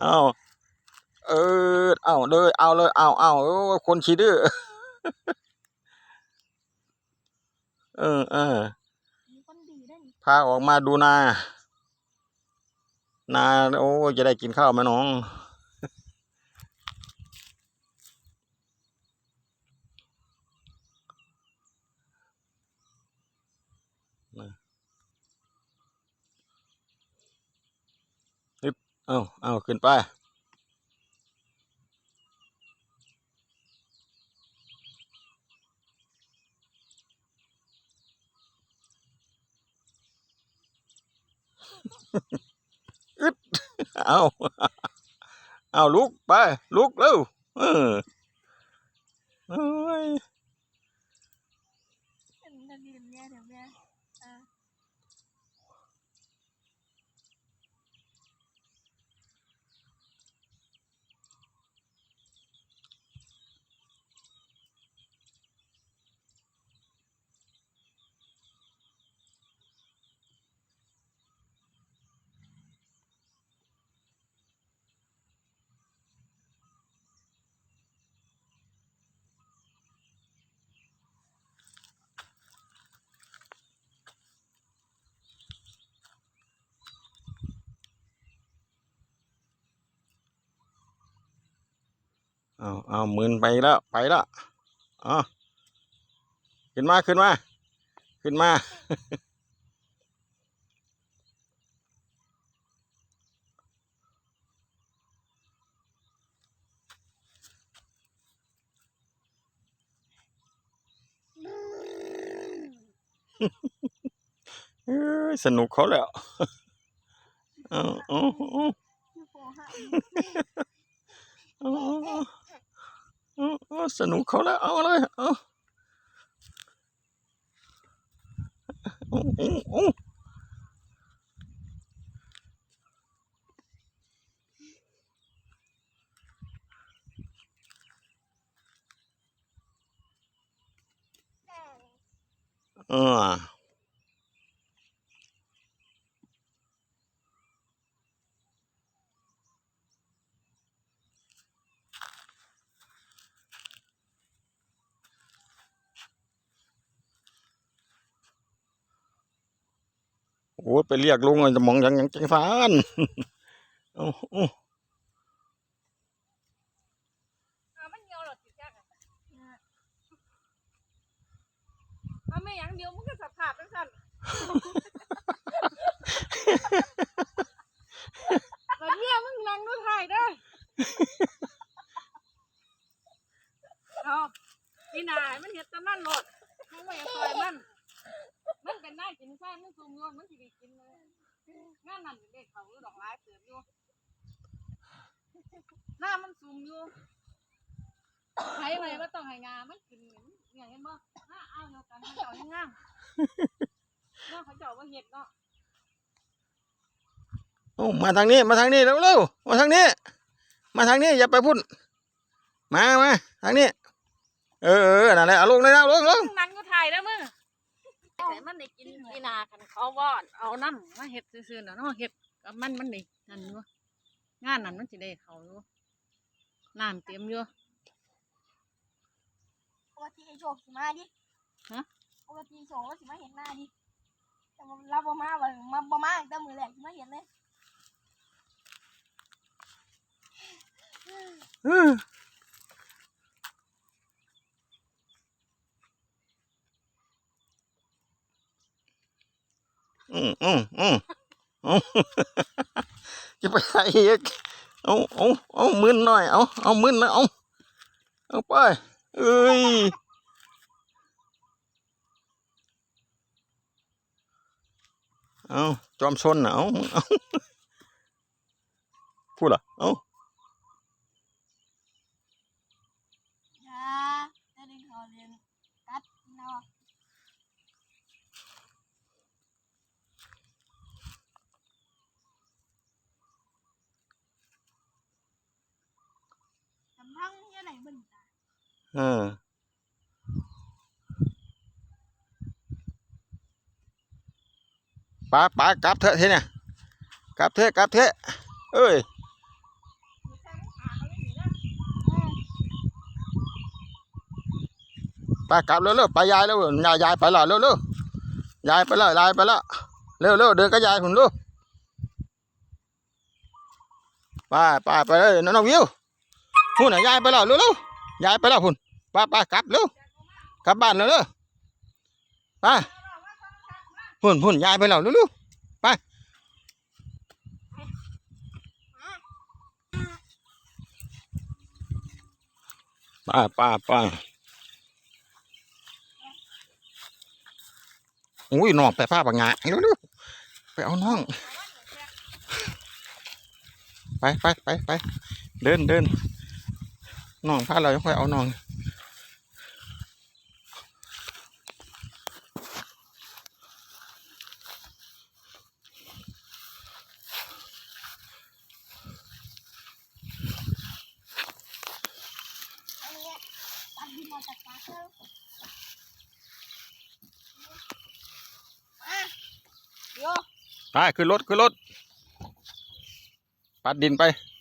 เอาเออเอาเลยเอาเลยเอาเอาโอ้คนขี้ดื้อเออเออมีคนดีได้นี่พาออกมาดูนา นา โอ้ จะได้กินข้าวไหมน้อง เอาเอาขึ้นไปอึดเอาเอาลุกไป ลุกเร็วเออเอ้ย เป็นนาดีแม่เดี๋ยวแม่อ่า เอาเอาหมื่นไปแล้วไปแล้วเอ๋อขึ้นมาขึ้นมาขึ้นมาเอ้ยสนุกเขาแล้วเอาเอาเอายูโฟห้าเอาเอาเอาเอา สนุกเขาแล้ว เอาเลย เอาเอาเอาเอา อ้ไปเรียกลุงเลยจะมองอย่างอย่างจังสานโอ้าเอา อ่ามันเหี่ยวหรอติดยากอะเอาไม่อย่างเดียวมันก็สภาพจังซั่นแบบเนี้ยมึงลังดูถ่ายได้อเอาพี่นายมันเห็ดแตะมันโลดมึงไม่เอาซอยมัน มันเป็นได้กินไส้มันซุ่มโยนมันสิได้กินเลยงานนั่นเด็กเขาอยู่ดอกไม้เติบอยู่หน้ามันซุ่มอยู่ใช้ไว้ว่าต้องให้งามันกินเหมือนอย่างเห็นบ่หน้าอ้าวเดียวกันเขาเจ้ายังงามเนาะเขาเจ้าว่าเห็ดเนาะเอามาทางนี้มาทางนี้เร็วเร็วมาทางนี้ มาทางนี้อย่าไปพุ่นมามาทางนี้ เออเออนั่นแหละเอาลงเลยนะลงลงมึงนั่งก็ถ่ายแล้วมึง แต่มันได้กินกีนากันเขาวอดเอาน้ำมาเห็ดซื่อๆน่ะเนาะเห็ดกับมันมันได้นั่นอยู่งานนั้นมันสิได้เขาอยู่น้ำเต็มอยู่ปกติไอ้โชคสิมาดิฮะปกติโชคว่าสิมาเห็นหน้าดิแต่ว่าเราบ่มาว่ามาบ่มาตั้งแต่มือแรกสิมาเห็นเลยเออ อืมอืมอืมเอาจะไปไหนอีกเอาเอาเอามึนหน่อย เอาเอามึนนะเอาเอาไปเอ้ยเอาจอมชนนะเอาเอาพูดเหรอเอา อย่าจะดึงเขาเรียนกัดเนาะ ทั้งเฮียไหนบึ้นตาเออป้าป้ากลับเถอะเทีเนี่ยกลับเถอะกลับเถอะเอ้ย ไปกลับเร็วๆไปยายแล้วยายยายไปและเร็วๆยายไปและยายไปและเร็วๆเดินกับยายหุ่นลูกไปไปไปเลยน้องวิว หุ่นน่ะยายไปและเร็วๆยายไปและหุ่นไปไปกลับเร็วกลับบ้านเร็วๆไปหุ่นหุ่นยายไปและเร็วๆไปไปไปไปอุ้ยน้องไปผ้าบางงาเร็วๆไปเอาน้องไปไปไปไปเดินเดิน น้องพาเราค่อยเอาน้องอันนี้ตัดดินมาจากปากเถอะมาโยไปขึ้นรถขึ้นรถปัดดินไปกันแล้วไปขึ้นไป